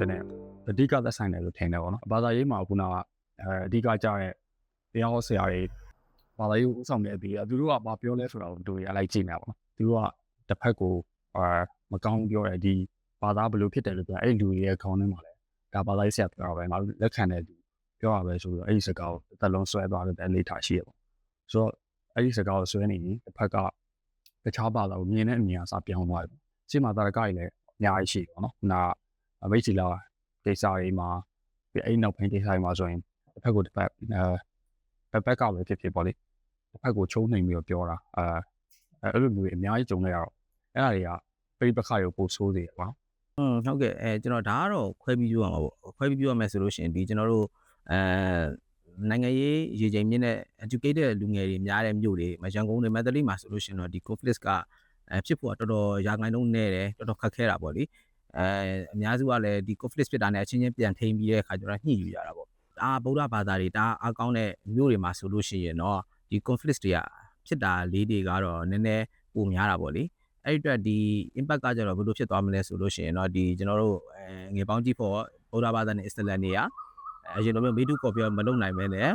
တဲ့နဲ့အဓိကသက်ဆိုင်တယ်လို့ထင်တယ်ပေါ့နော်ဘာသာရေးမှာခုနကအဲအဓိကကြားတဲ့တရားဟောဆရာတွေဘာသာရေးကိုဥဆောင်နေပြီးသူတို့ကဘာပြောလဲဆိုတော့တို့ရလိုက်ကြည့်နေပါပေါ့နော်သူတို့ကတစ်ဖက်ကိုအာမကောင်းပြောတယ်ဒီဘာသာဘယ်လိုဖြစ်တယ်လို့ပြောအဲ့လူတွေရဲ့ခေါင်းထဲမှာလဲဒါဘာသာရေးဆရာပြောတာပဲငါတို့လက်ခံတဲ့သူပြောတာပဲဆိုတော့အဲ့ဒီစကားကိုတစ်သက်လုံးဆွဲသွားတဲ့အနေထားရှိရပေါ့ဆိုတော့အဲ့ဒီစကားကိုဆွဲနေရင်တစ်ဖက်ကတခြားဘာသာကိုမြင်တဲ့အမြင်အစားပြောင်းသွားတယ်ရှင်းမှာတာရကကြီးလည်းအများကြီးရှိတယ်ပေါ့နော်ခုနက မိတ်စီလာဒေသတွေမှာပြီးအဲ့နောက်ပိုင်းဒေသတွေမှာဆိုရင်တစ်ဖက်ကိုတစ်ဖက်အဲဘက်ဘက်ကပဲဖြစ်ဖြစ်ပေါ့လေတစ်ဖက်ကိုချုံးနှိမ်ပြီးတော့ပြောတာအဲအဲ့လိုမျိုးတွေအများကြီးကြုံနေရတော့အဲ့ဒါတွေကပြိပခါကိုပို့ဆိုးသေးတယ်ပေါ့อืมဟုတ်ကဲ့အဲကျွန်တော်ဒါကတော့ခွဲပြီးပြောရမှာပေါ့ခွဲပြီးပြောရမယ်ဆိုလို့ရှိရင်ဒီကျွန်တော်တို့အဲနိုင်ငံရေးရေချိန်မြင့်တဲ့ educated လူငယ်တွေများတဲ့မြို့တွေမရန်ကုန်တွေမန္တလေးမှာဆိုလို့ရှိရင်တော့ဒီ conflict ကအဲဖြစ်ဖို့ကတော်တော်ရာခိုင်နှုန်းနဲ့တယ်တော်တော်ခက်ခဲတာပေါ့လေ အဲအများစုကလည်းဒီ conflict ဖြစ်တာနဲ့အချင်းချင်းပြန်ထိန်ပြီးတဲ့အခါကျတော့ညှိယူရတာပေါ့ဒါဗုဒ္ဓဘာသာတွေဒါအကောင်းတဲ့မြို့တွေမှာဆိုလို့ရှိရင်တော့ဒီ conflict တွေကဖြစ်တာလေးတွေကတော့နည်းနည်းပိုများတာပေါ့လေအဲ့ဒီအတွက်ဒီ impact ကကြတော့ဘယ်လိုဖြစ်သွားမလဲဆိုလို့ရှိရင်တော့ဒီကျွန်တော်တို့အဲငွေပေါင်းကြည့်ဖို့ဗုဒ္ဓဘာသာနဲ့အစ္စလာမ်တွေကအဲအရင်လိုမျိုးမေတုကော်ပြောမလုပ်နိုင်မဲနဲ့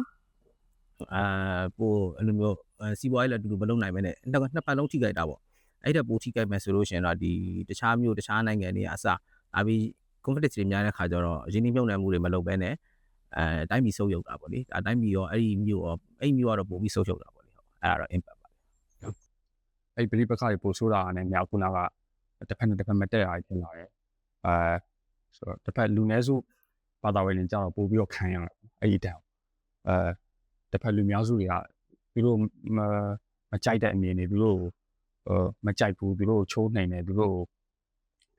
အာပိုအဲ့လိုမျိုးစီးပွားရေးလည်းအတူတူမလုပ်နိုင်မဲနဲ့နှစ်နှစ်ပတ်လုံးထိခိုက်တာပေါ့ အဲ့ဒါပိုထိခိုက်မယ်ဆိုလို့ရှိရင်တော့ဒီတခြားမျိုးတခြားနိုင်ငံတွေအစဒါပြီး conflict တွေများတဲ့ခါကျတော့အရင်နှိမ့်နှံမှုတွေမလုပ်ဘဲနဲ့အဲတိုင်းပြည်ဆုပ်ယုပ်တာပေါ့လေဒါတိုင်းပြည်ရောအဲ့ဒီမျိုးရောအဲ့မျိုးကတော့ပိုပြီးဆုပ်ယုပ်တာပေါ့လေဟုတ်အဲ့ဒါတော့ impact ပါအဲ့ဒီပြိပခါတွေပို့ဆိုးတာနဲ့မြောက်ခုနကတစ်ဖက်နဲ့တစ်ဖက်မတက်ရဖြစ်လာတယ်အဲဆိုတော့တစ်ဖက်လူနည်းစုဘာသာဝင်တွေကြတော့ပို့ပြီးတော့ခံရတယ်အဲ့ဒီတောင်အဲတစ်ဖက်လူများစုတွေကသူတို့မမကြိုက်တဲ့အမြင်တွေသူတို့ဟို မကြိုက်ဘူးသူတို့ချိုးနိုင်တယ်သူတို့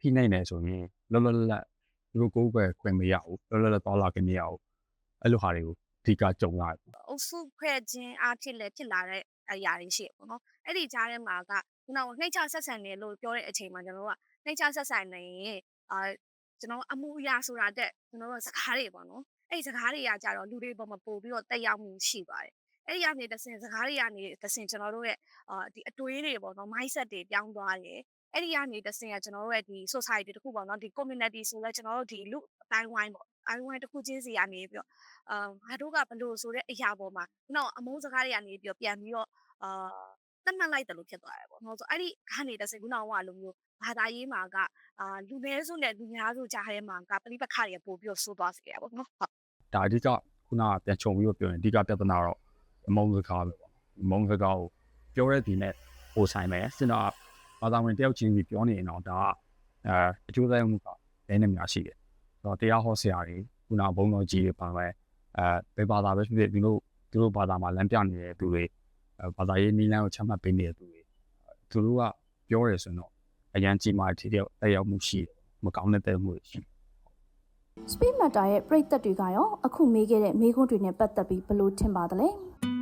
ဖိနိုင်တယ်ဆိုရင်လောလောလတ်လတ်သူတို့ကိုယ်ပဲခွင့်မရဘူးလောလောလတ်သွားလာခင်မရဘူးအဲ့လိုဟာတွေကိုအဓိကကြုံရတယ်အုပ်စုဖွဲ့ခြင်းအားဖြင့်လည်းဖြစ်လာတဲ့အရာတွေရှိရပေါ့နော်အဲ့ဒီကြားထဲမှာကခုနကနှိမ့်ချဆက်ဆံတယ်လို့ပြောတဲ့အချိန်မှာကျွန်တော်တို့ကနှိမ့်ချဆက်ဆံနေရင်အာကျွန်တော်အမှုအရာဆိုတာတက်ကျွန်တော်တို့စကားတွေပေါ့နော်အဲ့ဒီစကားတွေကကြတော့လူတွေပေါ်မှာပို့ပြီးတော့တက်ရောက်မှုရှိပါတယ် အဲ့ဒီကနေတဆင်စကားတွေကနေတဆင်ကျွန်တော်တို့ရဲ့အာဒီအတွေးတွေပေါ့နော် mindset တွေပြောင်းသွားတယ်အဲ့ဒီကနေတဆင်ကကျွန်တော်တို့ရဲ့ဒီ society တခုပေါ့နော်ဒီ community ဆိုလဲကျွန်တော်တို့ဒီလူအတိုင်းဝိုင်းပေါ့အတိုင်းဝိုင်းတစ်ခုချင်းစီကနေပြီးတော့အာငါတို့ကဘလို့ဆိုတဲ့အရာပေါ်မှာနောက်အမုန်းစကားတွေကနေပြီးတော့ပြန်ပြီးတော့အာတတ်မှတ်လိုက်တယ်လို့ဖြစ်သွားတယ်ပေါ့နော်ဆိုအဲ့ဒီကနေတဆင်ခုနကလိုမျိုးဘာသာရေးမှာကအာလူနည်းစုနဲ့လူများစုကြားထဲမှာကပဋိပက္ခတွေပို့ပြီးတော့ဆိုးသွားစေရပေါ့နော်ဟုတ်ဒါအဓိကခုနကပြန်ခြုံပြီးတော့ပြောရင်အဓိကပြဿနာတော့ အမုန်းစကားပဲပေါ့အမုန်းစကားကိုပြောတဲ့ဒီနဲ့ဟိုဆိုင်မယ်စင်တော့ဘာသာဝင်တယောက်ချင်းစီပြောနေရင်တော့ဒါကအဲအကျိုးသက်ရောက်မှုကလည်းနေများရှိတယ်ဆိုတော့တရားဟောဆရာတွေခုနဘုံတော်ကြီးတွေပါပဲအဲဘယ်ဘာသာပဲဖြစ်ဖြစ်ဒီလိုသူတို့ဘာသာမှာလမ်းပြနေတဲ့သူတွေအဲဘာသာရေးနည်းလမ်းကိုချမှတ်ပေးနေတဲ့သူတွေသူတို့ကပြောရဲဆိုရင်တော့အရန်ကြီးမားတဲ့တက်ရောက်မှုရှိတယ်မကောင်းတဲ့တက်မှုတွေရှိတယ် Speed Matter ရဲ့ပရိသတ်တွေကရောအခုမေးခဲ့တဲ့မေးခွန်းတွေနဲ့ပတ်သက်ပြီးဘယ်လိုထင်ပါသလဲ။